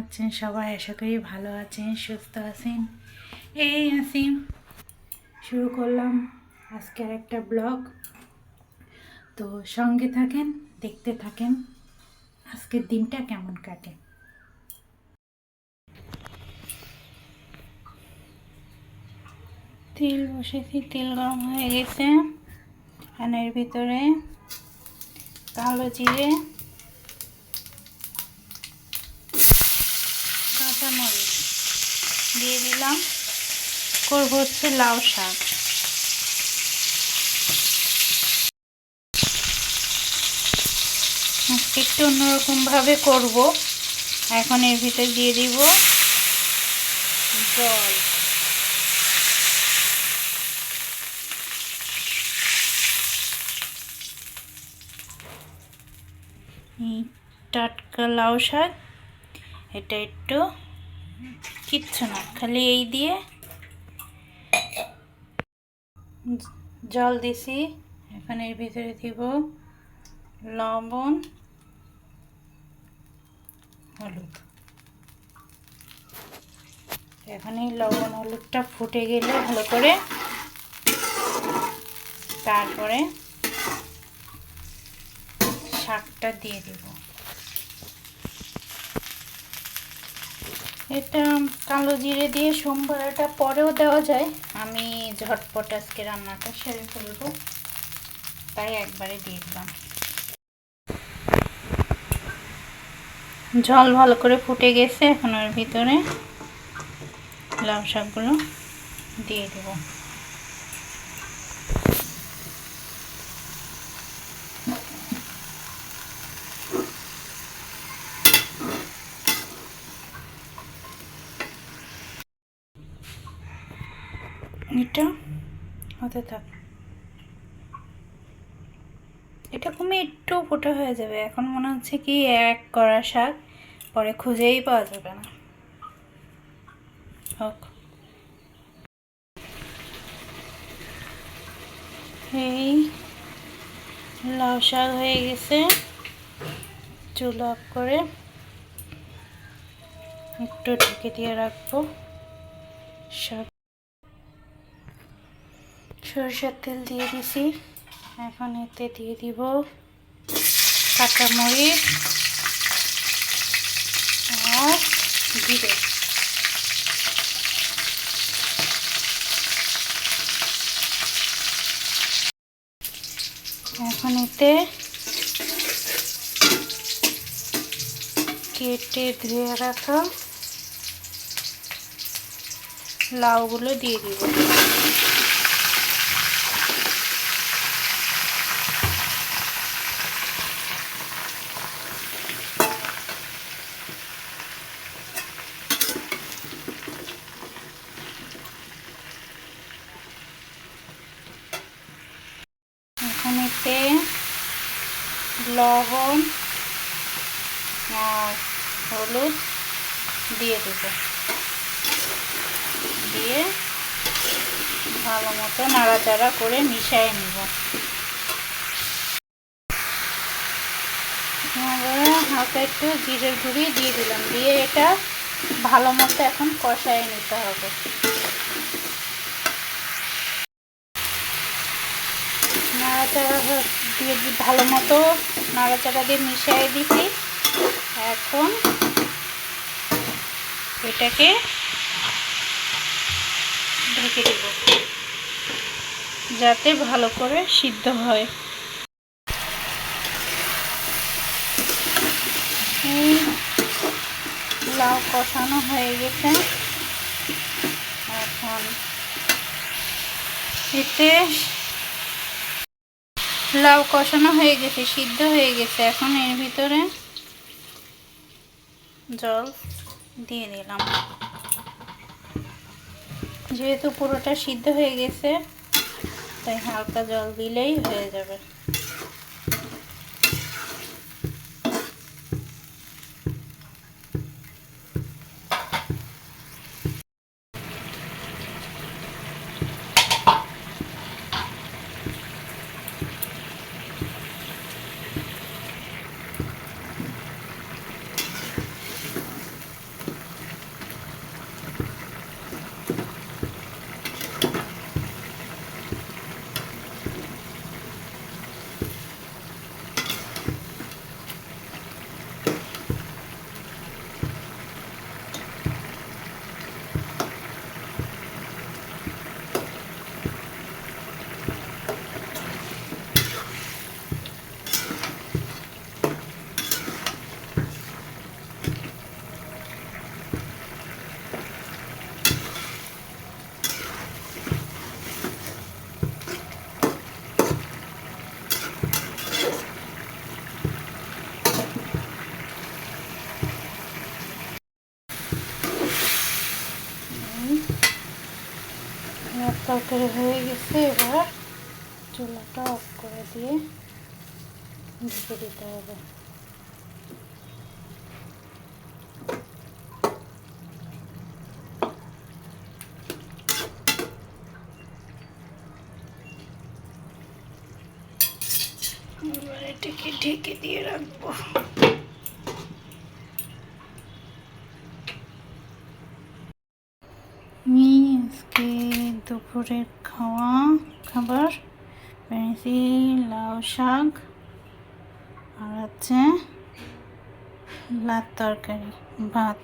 আছেন সবাই? আশা করি ভালো আছেন, সুস্থ আছেন। এই আছি। শুরু করলাম আজকের একটা ব্লগ। তো সঙ্গে থাকেন, দেখতে থাকেন, আজকের দিনটা কেমন কাটে। তেল বসেছি, তেল গরম হয়ে গেছে। এর ভিতরে কালো জিরে কাঁচামরিচ দিয়ে দিলাম। করব হচ্ছে লাউ শাক। একটু অন্যরকমভাবে করব। এখন এর ভিতরে দিয়ে দিব জল। টাটকা লাউ শাক, এটা একটু কিচ্ছু না, খালি এই দিয়ে জল দিছি। এখন এর ভিতরে দিব লবণ, হলুদ। এখন এই লবণ, হলুদটা ফুটে গেলে ভালো করে তারপরে শাকটা দিয়ে দেব। এটা কালো জিরে দিয়ে সোমবারটা পরেও দেওয়া যায়। আমি ঝটপট আজকে রান্নাটা সেরে ফেলব। তাই একবারে দিয়ে দিলাম। জল ভালো করে ফুটে গেছে, এখন ওর ভিতরে লাউ শাকগুলো দিয়ে দেবো। এটা? হতে থাক। এটা কমে একটু ফোটা হয়ে যাবে। এখন মনে হচ্ছে কি এক করা শাক, পরে খুঁজেই পাওয়া যাবে না। হোক। এই লাউ শাক হয়ে গেছে। চুল অফ করে একটু ঢেকে দিয়ে রাখব। শাক সরষের তেল দিয়ে দিছি। এখন এতে দিয়ে দিব কাঁচামরিচ আর জিরে। এখন এতে কেটে ধুয়ে রাখা লাউগুলো দিয়ে দিব। লবণ আর হলুদ দিয়ে দেব। দিয়ে ভালো মতো নাড়াচাড়া করে মিশিয়ে নেব। হালকা একটু জিরের গুঁড়ি দিয়ে দিলাম। দিয়ে এটা ভালো মতো এখন কষায় নিতে হবে। নাড়াচাড়া দিয়ে ভালো মতো। নাড়াচাড়া দিয়ে মিশিয়ে দিছি এখন এটাকে ঢেকে দেব, যাতে ভালো করে সিদ্ধ হয়। লাউ কষানো হয়ে গেছে। এখন এতে লাউ কষানো হয়ে গেছে, সিদ্ধ হয়ে গেছে। এখন এর ভিতরে জল দিয়ে দিলাম যেহেতু পুরোটা সিদ্ধ হয়ে গেছে, তাই হালকা জল দিলেই হয়ে যাবে। তরকারি হয়ে গেছে, এবার চুলাটা অফ করে দিয়ে ঢেকে দিতে হবে। এটাকে ঢেকে দিয়ে রাখব আমি আজকে দুপুরের খাওয়া খাবার পেঁয়াজি লাউ শাক আর আছে লাত তরকারি ভাত।